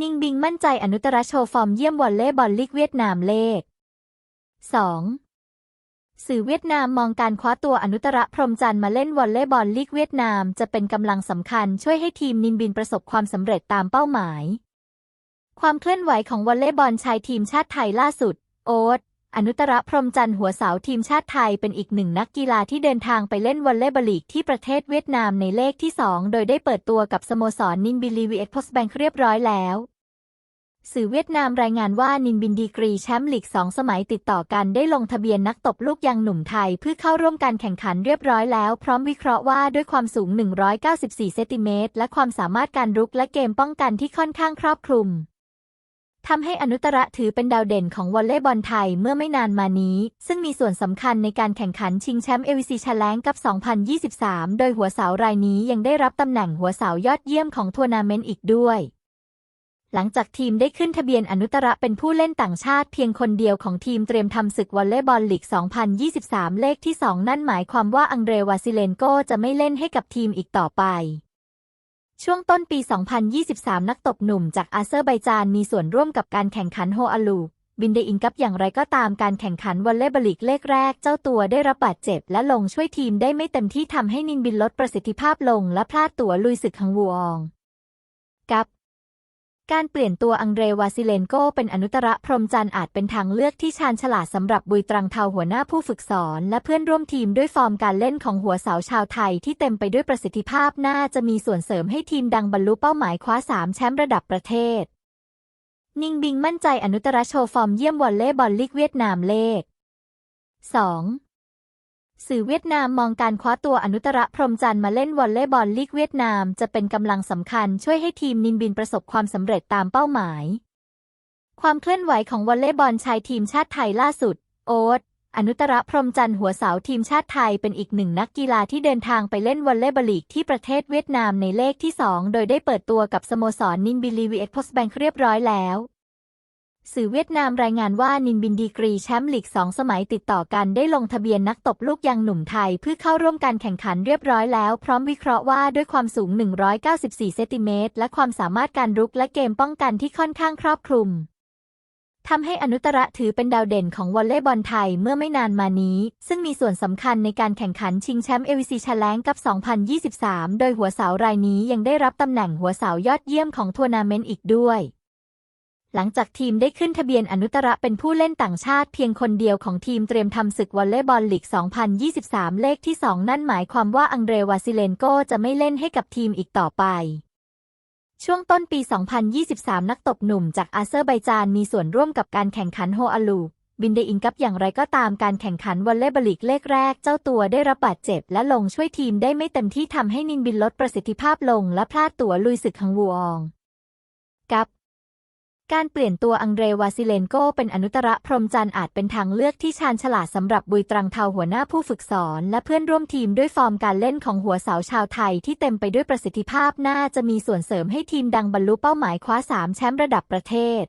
นิ่งบิงมั่นใจอนุตรโชว์ฟอร์มเยี่ยมวอลเล่บอลลีกเวียดนามเลข 2. สื่อเวียดนามมองการคว้าตัวอนุตรพรมจันทร์มาเล่นวอลเลย์บอลลีกเวียดนามจะเป็นกำลังสำคัญช่วยให้ทีมนินบินประสบความสำเร็จตามเป้าหมาย ความเคลื่อนไหวของวอลเลย์บอลชายทีมชาติไทยล่าสุด โอ๊ต อนุตรพรมจันทร์หัวเสาทีมชาติไทยเป็นอีกหนึ่งนักกีฬาที่เดินทางไปเล่นวอลเลย์บอลลีกที่ประเทศเวียดนามในเลขที่ 2 โดยได้เปิดตัวกับสโมสรนินบิลีวีเอ็กโพสแบงค์เรียบร้อยแล้ว สื่อเวียดนามรายงานว่านินบินดีกรีแชมป์ลีกสองสมัยติดต่อกันได้ลงทะเบียนนักตบลูกยางหนุ่มไทยเพื่อเข้าร่วมการแข่งขันเรียบร้อยแล้ว พร้อมวิเคราะห์ว่าด้วยความสูง 194 เซนติเมตรและความสามารถการรุกและเกมป้องกันที่ค่อนข้างครอบคลุม ทำให้อนุตระถือเป็นดาวเด่นของวอลเลย์บอลไทยเมื่อไม่นานมานี้ ซึ่งมีส่วนสำคัญในการแข่งขันชิงแชมป์เอวิซีชแลงกับ 2023 โดยหัวเสารายนี้ยังได้รับตำแหน่งหัวเสายอดเยี่ยมของทัวร์นาเมนต์อีกด้วย หลังจากทีมได้ขึ้นทะเบียนอนุตระเป็นผู้เล่นต่างชาติเพียงคนเดียวของทีมเตรียมทำศึกวอลเลย์บอลลีก 2023 เลขที่ 2 นั่นหมายความว่าอังเดรวาซิเลนโกจะไม่เล่นให้กับทีมอีกต่อไป ช่วงต้นปี 2023 นักตบหนุ่มจากอาเซอร์ไบจานมีส่วนร่วมกับการแข่งขันโฮอาลู บินเดอินกับอย่างไรก็ตามการแข่งขันวอลเลย์บอลลีกเลขแรก เจ้าตัวได้รับบาดเจ็บและลงช่วยทีมได้ไม่เต็มที่ทำให้นินบินลดประสิทธิภาพลงและพลาดตั๋วลุยศึกฮังวูออง กับ การเปลี่ยนตัวอังเดรวาซิเลนโกเป็นอนุตระพรมจันทร์อาจเป็นทางเลือกที่ชาญฉลาดสำหรับบุยตรังเทาหัวหน้าผู้ฝึกสอน และเพื่อนร่วมทีมด้วยฟอร์มการเล่นของหัวเสาชาวไทยที่เต็มไปด้วยประสิทธิภาพน่าจะมีส่วนเสริมให้ทีมดังบรรลุเป้าหมายคว้าสามแชมป์ระดับประเทศ นิงบิงมั่นใจอนุตระโชว์ฟอร์มเยี่ยมวอลเล่บอลลีกเวียดนามเลข 2. สื่อเวียดนามมองการคว้าตัวอนุตระพรมจันทร์มาเล่นวอลเลย์บอลลีกเวียดนาม จะเป็นกำลังสำคัญช่วยให้ทีมนินบินประสบความสำเร็จตามเป้าหมาย ความเคลื่อนไหวของวอลเลย์บอลชายทีมชาติไทยล่าสุด โอ๊ตอนุตระพรมจันทร์หัวเสาทีมชาติไทยเป็นอีกหนึ่งนักกีฬาที่เดินทางไปเล่นวอลเลย์บอลลีกที่ประเทศเวียดนามในเลขที่ 2 โดยได้เปิดตัวกับสโมสรนินบิลีวีเอ็กโพสแบงค์เรียบร้อยแล้ว สื่อเวียดนามรายงานว่านินบินดีกรีแชมป์ลีกสองสมัยติดต่อกันได้ลงทะเบียนนักตบลูกยางหนุ่มไทย เพื่อเข้าร่วมการแข่งขันเรียบร้อยแล้ว พร้อมวิเคราะห์ว่าด้วยความสูง 194 เซนติเมตรและความสามารถการรุกและเกมป้องกันที่ค่อนข้างครอบคลุมทำให้อนุตระถือเป็นดาวเด่นของวอลเลย์บอลไทยเมื่อไม่นานมานี้ ซึ่งมีส่วนสำคัญในการแข่งขันชิงแชมป์เอวิซีชาแลงกับ 2023 โดยหัวเสารายนี้ยังได้รับตำแหน่งหัวเสายอดเยี่ยมของทัวร์นาเมนต์อีกด้วย หลังจากทีมได้ขึ้นทะเบียนอนุตระเป็นผู้เล่นต่างชาติเพียงคนเดียวของทีมเตรียมทำศึกวอลเลย์บอลลีก 2023 เลขที่ 2 นั่นหมายความว่าอังเดรวาซิเลนโกจะไม่เล่นให้กับทีมอีกต่อไป ช่วงต้นปี 2023 นักตบหนุ่มจากอาเซอร์ไบจานมีส่วนร่วมกับการแข่งขันโฮอาลูบินเดอินกับอย่างไรก็ตามการแข่งขันวอลเลย์บอลลีกเลขแรก เจ้าตัวได้รับบาดเจ็บ และลงช่วยทีมได้ไม่เต็มที่ทำให้นินบินลดประสิทธิภาพลง และพลาดตั๋วลุยศึกฮังวูออง การเปลี่ยนตัวอังเดรวาซิเลนโกเป็นอนุตระพรมจันทร์อาจเป็นทางเลือกที่ชาญฉลาดสำหรับบุยตรังเทาหัวหน้าผู้ฝึกสอน และเพื่อนร่วมทีมด้วยฟอร์มการเล่นของหัวเสาชาวไทยที่เต็มไปด้วยประสิทธิภาพน่าจะมีส่วนเสริมให้ทีมดังบรรลุเป้าหมายคว้าสามแชมป์ระดับประเทศ